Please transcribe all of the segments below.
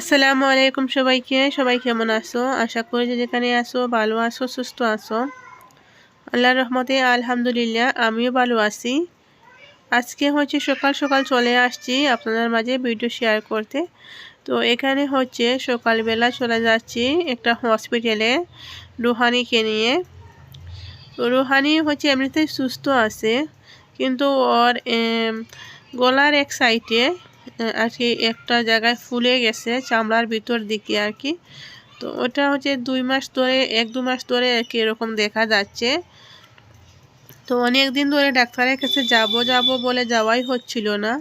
আসসালামু আলাইকুম সবাইকে। সবাই কেমন আছো? আশা করি যে যেখানে আসো ভালো আছো, সুস্থ আছো। আল্লাহর রহমতে আলহামদুলিল্লাহ, আমিও ভালো আছি। আজকে হচ্ছে সকাল সকাল চলে আসছি আপনাদের মাঝে ভিডিও শেয়ার করতে। তো এখানে হচ্ছে সকালবেলা চলে যাচ্ছি একটা হসপিটালে রুহানিকে নিয়ে। তো রুহানি হচ্ছে এমনিতেই সুস্থ আছে, কিন্তু ওর গলার এক সাইডে আর কি একটা জায়গায় ফুলে গেছে চামড়ার ভিতর দিকে আর কি। তো ওটা হচ্ছে দুই মাস ধরে, এক দু মাস ধরে আর কি এরকম দেখা যাচ্ছে। তো অনেক দিন ধরে ডাক্তারের কাছে যাব যাব বলে যাওয়াই হচ্ছিল না।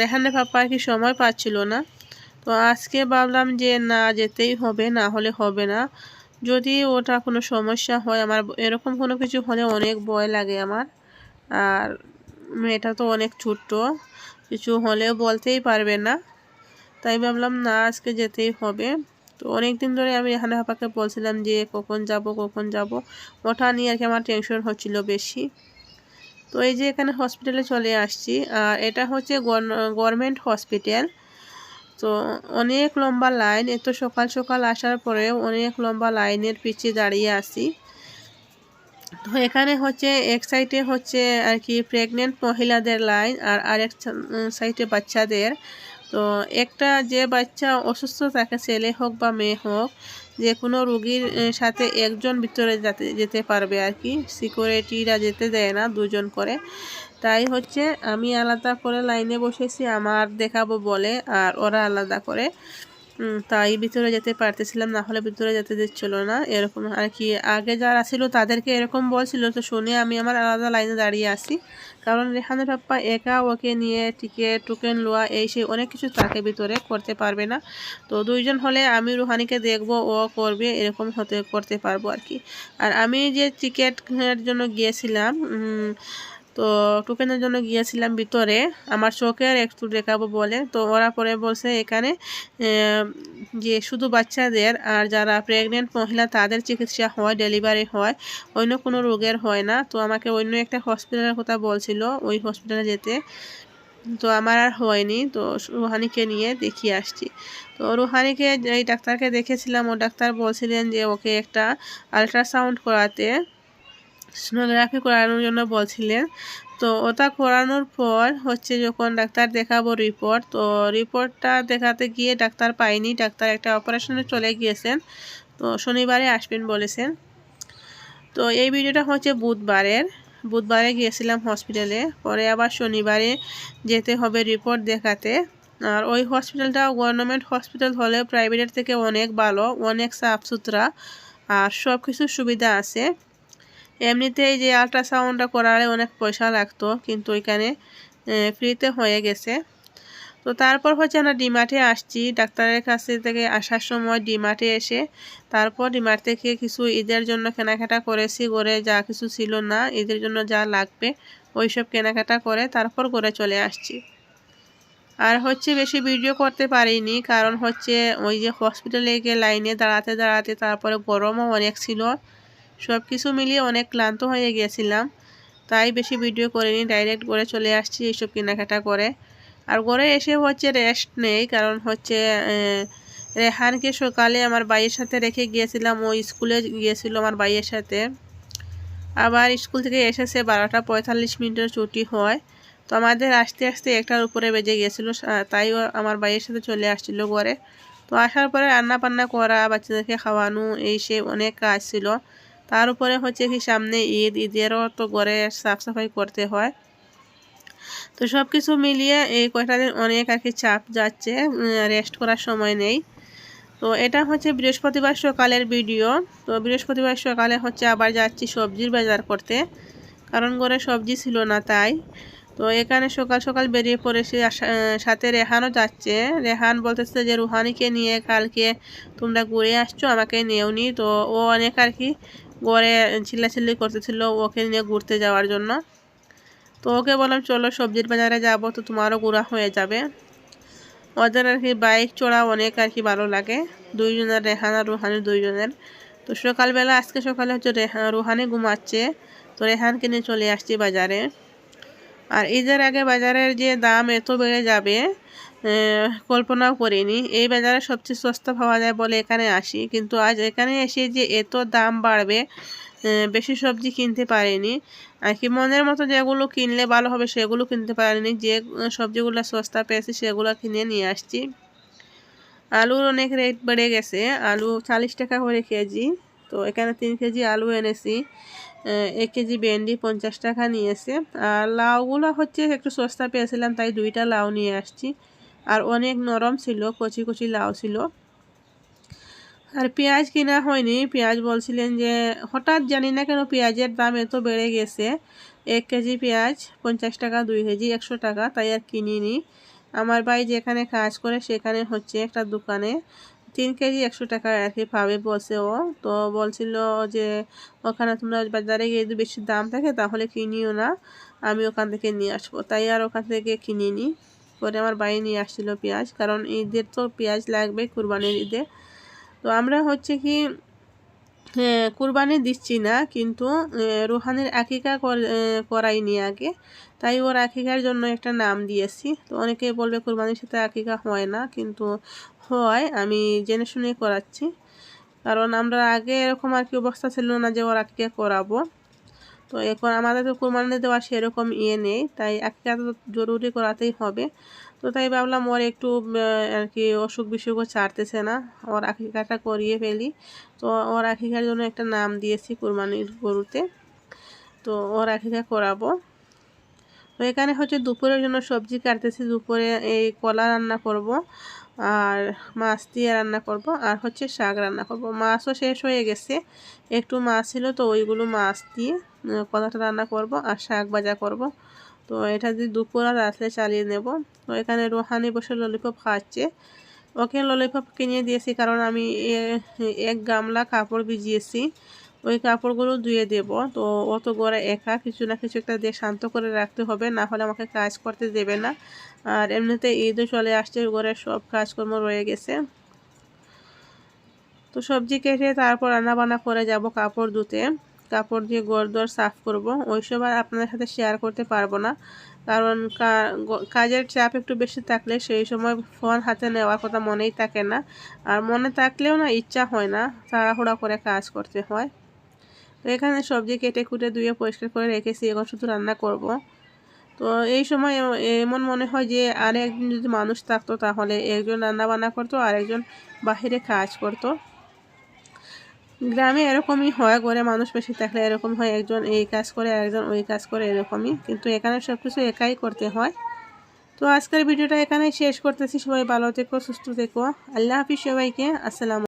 রেহানে পাপা আর কি সময় পাচ্ছিল না। তো আজকে ভাবলাম যে না, যেতেই হবে, না হলে হবে না। যদি ওটা কোনো সমস্যা হয়, আমার এরকম কোনো কিছু হলে অনেক ভয় লাগে আমার। আর মেয়েটা তো অনেক ছোট্ট। কিছু হলেও বলতেই পারবে না। তাই ভাবলাম, না, আজকে যেতেই হবে। তো অনেক দিন ধরে আমি এখানে হাপাকে বলছিলাম যে, কখন যাব কখন যাব। ওঠা নিয়ে আর কি আমার টেনশন হচ্ছিল বেশি। তো এই যে এখানে হসপিটালে চলে আসছি। আর এটা হচ্ছে গভর্নমেন্ট হসপিটাল তো অনেক লম্বা লাইন এত সকাল সকাল আসার পরেও অনেক লম্বা লাইনের পিছিয়ে দাঁড়িয়ে আসি তো এখানে হচ্ছে এক সাইডে হচ্ছে আর কি প্রেগনেন্ট মহিলাদের লাইন আর আরেক সাইডে বাচ্চাদের। তো একটা যে বাচ্চা অসুস্থ থাকে ছেলে হোক বা মেয়ে হোক, যে কোনো রুগীর সাথে একজন ভিতরে যাতে যেতে পারবে আর কি। সিকিউরিটিরা যেতে দেয় না দুজন করে। তাই হচ্ছে আমি আলাদা করে লাইনে বসেছি, আমার দেখাবো বলে, আর ওরা আলাদা করে। তাই ভিতরে যেতে পারতেছিলাম, না হলে ভিতরে যেতে দিচ্ছিল না। এরকম আর কি, আগে যারা ছিল তাদেরকে এরকম বলছিল, তো শুনে, আমি আমার আলাদা লাইনে দাঁড়িয়ে আসি কারণ রেহানের পাপ্পা একা ওকে নিয়ে টিকিট, টোকেন, লোয়া, এই সেই অনেক কিছু তাকে ভিতরে করতে পারবে না। তো দুইজন হলে আমি রুহানিকে দেখব, ও করবে, এরকম হতে, করতে পারব আর কি। আর আমি যে টিকিটের জন্য গিয়েছিলাম তো টোকেনের জন্য গিয়েছিলাম ভিতরে। আমার চোখের একটু দেখাবো বলে। তো ওরা পরে বলছে এখানে যে শুধু বাচ্চাদের আর যারা প্রেগনেন্ট মহিলা, তাদের চিকিৎসা হয় ডেলিভারি হয়, অন্য কোনো রোগের হয় না। তো আমাকে অন্য একটা হসপিটালের কথা বলছিল, ওই হসপিটালে যেতে। তো আমার আর হয়নি। তো রুহানিকে নিয়ে দেখিয়ে আসছি। তো রুহানিকে এই ডাক্তারকে দেখেছিলাম, ও ডাক্তার বলছিলেন যে ওকে একটা আলট্রাসাউন্ড করাতে। সোনোগ্রাফি করানোর জন্য বলছিলেন। তো ওটা করানোর পর হচ্ছে যখন ডাক্তার দেখাবো রিপোর্ট তো রিপোর্টটা দেখাতে গিয়ে ডাক্তার পাইনি। ডাক্তার একটা অপারেশনে চলে গিয়েছেন। তো শনিবারে আসবেন বলেছেন। তো এই ভিডিওটা হচ্ছে বুধবারের। বুধবারে গিয়েছিলাম হসপিটালে পরে আবার শনিবারে যেতে হবে রিপোর্ট দেখাতে। আর ওই হসপিটালটা গভর্নমেন্ট হসপিটাল হলে প্রাইভেটের থেকে অনেক ভালো, অনেক সাফ সুতরা আর সব কিছু সুবিধা আছে। এমনিতেই যে আল্ট্রাসাউন্ডটা করালে অনেক পয়সা লাগতো, কিন্তু ওইখানে ফ্রিতে হয়ে গেছে। তো তারপর হচ্ছে আমরা ডিমার্টে আসছি। ডাক্তারের কাছে থেকে আসার সময় ডিমার্টে এসে, তারপর ডিমার্ট থেকে কিছু ঈদের জন্য কেনাকাটা করেছি, করে যা কিছু ছিল না, ঈদের জন্য যা লাগবে, ওইসব কেনাকাটা করে তারপর করে চলে আসছি। আর হচ্ছে বেশি ভিডিও করতে পারিনি, কারণ হচ্ছে ওই যে হসপিটালে গিয়ে লাইনে দাঁড়াতে দাঁড়াতে তারপরে গরমও অনেক ছিল। সব কিছু মিলিয়ে অনেক ক্লান্ত হয়ে গিয়েছিলাম তাই বেশি ভিডিও করিনি, ডাইরেক্ট করে চলে আসছি এইসব কেনাকাটা করে। আর ঘরে এসে হচ্ছে রেস্ট নেই, কারণ হচ্ছে রেহানকে সকালে আমার বাইয়ের সাথে রেখে গিয়েছিলাম। ও স্কুলে গিয়েছিল আমার বাইয়ের সাথে। আবার স্কুল থেকে এসেছে বারোটা পঁয়তাল্লিশ মিনিটের ছুটি হয়। তো আমাদের আসতে আসতে একটার উপরে বেজে গিয়েছিল তাই আমার বাইয়ের সাথে চলে আসছিল ঘরে। তো আসার পরে রান্না বান্না করা, বাচ্চাদেরকে খাওয়ানো, এই সে অনেক কাজ ছিল। তার উপরে হচ্ছে কি সামনে ঈদ, ঈদেরও তো ঘরে সাফ সাফাই করতে হয়। তো সব কিছু মিলিয়ে এই কয়টা দিন অনেক আর কি চাপ যাচ্ছে রেস্ট করার সময় নেই। তো এটা হচ্ছে বৃহস্পতিবার সকালের ভিডিও। তো বৃহস্পতিবার সকালে হচ্ছে আবার যাচ্ছি সবজির বাজার করতে, কারণ ঘরে সবজি ছিল না তাই। তো এখানে সকাল সকাল বেরিয়ে পড়েছি সাথে রেহানও যাচ্ছে। রেহান বলতেছে যে, রুহানিকে নিয়ে কালকে তোমরা ঘুরে আসছো, আমাকে নিয়েও নি তো ও অনেক আর কি গড়ে চিল্লাচিল্লি করতেছিল ওকে নিয়ে ঘুরতে যাওয়ার জন্য। তো ওকে বললাম, চলো সবজির বাজারে যাব, তো তোমারও ঘোরা হয়ে যাবে। ওদের আর কি, বাইক চড়া অনেক আর কি ভালো লাগে। দুইজনের, রেহান আর রুহানির দুইজনের। তো সকালবেলা, আজকে সকালে হচ্ছে রেহা, রুহানি ঘুমাচ্ছে। তো রেহানকে নিয়ে চলে আসছি বাজারে। আর ঈদের আগে বাজারের যে দাম এত বেড়ে যাবে কল্পনাও করিনি। এই বাজারে সবচেয়ে সস্তা পাওয়া যায় বলে এখানে আসি। কিন্তু আজ এখানে এসে যে এত দাম বাড়বে বেশি সবজি কিনতে পারিনি। আর কি মনের মতো যেগুলো কিনলে ভালো হবে, সেগুলো কিনতে পারিনি। যে সবজিগুলো সস্তা পেয়েছি, সেগুলো কিনে নিয়ে আসছি। আলুর অনেক রেট বেড়ে গেছে। আলু চালিশ টাকা করে কেজি। তো এখানে তিন কেজি আলু এনেছি। এক কেজি ভেন্ডি পঞ্চাশ টাকা নিয়েছে। আর লাউগুলো হচ্ছে একটু সস্তা পেয়েছিলাম, তাই দুইটা লাউ নিয়ে আসছি। আর অনেক নরম ছিল, কচি কচি লাউ ছিল। আর পেঁয়াজ কিনা হয়নি। পেঁয়াজ বলছিলেন যে, হঠাৎ জানি না কেন পেঁয়াজের দাম এত বেড়ে গেছে। এক কেজি পেঁয়াজ পঞ্চাশ টাকা, দুই কেজি একশো টাকা, তাই আর কিনিনি। আমার ভাই যেখানে কাজ করে সেখানে হচ্ছে একটা দোকানে। তিন কেজি একশো টাকা আর কি পাবে বলছে ও। তো বলছিল যে, ওখানে তোমরা বাজারে গিয়ে যদি বেশি দাম থাকে তাহলে কিনিও না। আমি ওখান থেকে নিয়ে আসব। তাই আর ওখান থেকে কিনিনি। পরে আমার বাড়ি নিয়ে আসছিল পেঁয়াজ, কারণ ঈদের তো পেঁয়াজ লাগবে কুরবানির ঈদে। তো আমরা হচ্ছে কি কুরবানি দিচ্ছি না, কিন্তু রুহানের আকিকা করাইনি আগে। তাই ওর আকিকার জন্য একটা নাম দিয়েছি। তো অনেকে বলবে কুরবানির সাথে আকিকা হয় না, কিন্তু হয়, আমি জেনে শুনে করাচ্ছি। কারণ আমরা আগে এরকম আর কি অবস্থা ছিল না যে ওর আকিকা করাবো। তো এখন আমাদের তো কুরবানি দেওয়া সেরকম ইয়ে নেই, তাই আকিকা তো জরুরি করাতেই হবে। তো তাই ভাবলাম ওর একটু আর কি অসুখ বিসুখও ছাড়তেছে না, ওর আকিকাটা করিয়ে ফেলি। তো ওর আকিকার জন্য একটা নাম দিয়েছি কুরবানির গরুতে। তো ওর আকিকা করাবো। তো এখানে হচ্ছে দুপুরের জন্য সবজি কাটতেছি, দুপুরে এই কলা রান্না করব। আর মাছ দিয়ে রান্না করব, আর হচ্ছে শাক রান্না করব। মাছও শেষ হয়ে গেছে, একটু মাছ ছিল তো ওইগুলো মাছ দিয়ে কলাটা রান্না করব আর শাক ভাজা করব। তো এটা যদি দুপুর আর রাত্রে চালিয়ে নেব। তো এখানে রোহানি বসে ললিপপ খাচ্ছে। ওকে ললিপপ কিনে দিয়েছি কারণ আমি এক গামলা কাপড় ভিজিয়েছি। ওই কাপড়গুলো ধুয়ে দেব। তো অত গড়ে একা কিছু না কিছু একটা দিয়ে শান্ত করে রাখতে হবে, না হলে আমাকে কাজ করতে দেবে না। আর এমনিতে ঈদও চলে আসছে ঘরের সব কাজকর্ম রয়ে গেছে। তো সবজি কেটে তারপর রান্না বান্না করে যাব কাপড় ধুতে। কাপড় দিয়ে দর সাফ করব। ওই সব আর আপনাদের সাথে শেয়ার করতে পারব না। কারণ কাজের চাপ একটু বেশি থাকলে সেই সময় ফোন হাতে নেওয়ার কথা মনেই থাকে না। আর মনে থাকলেও না ইচ্ছা হয় না, তাড়াহুড়া করে কাজ করতে হয়। তো এখানে সবজি কেটে কুটে ধুয়ে পরিষ্কার করে রেখেছি, এখন শুধু রান্না করব। তো এই সময় এমন মনে হয় যে আর একজন যদি মানুষ থাকতো তাহলে একজন রান্না বান্না করতো, আর একজন বাহিরে কাজ করতো। গ্রামে এরকমই হয় করে মানুষ বেশি থাকলে এরকম হয়, একজন এই কাজ করে একজন ওই কাজ করে, এরকমই। কিন্তু এখানে সব কিছু একাই করতে হয়। তো আজকের ভিডিওটা এখানে শেষ করতেছি। সবাই ভালো থেকো, সুস্থ থেকো। আল্লাহ হাফিজ সবাইকে। আসসালাম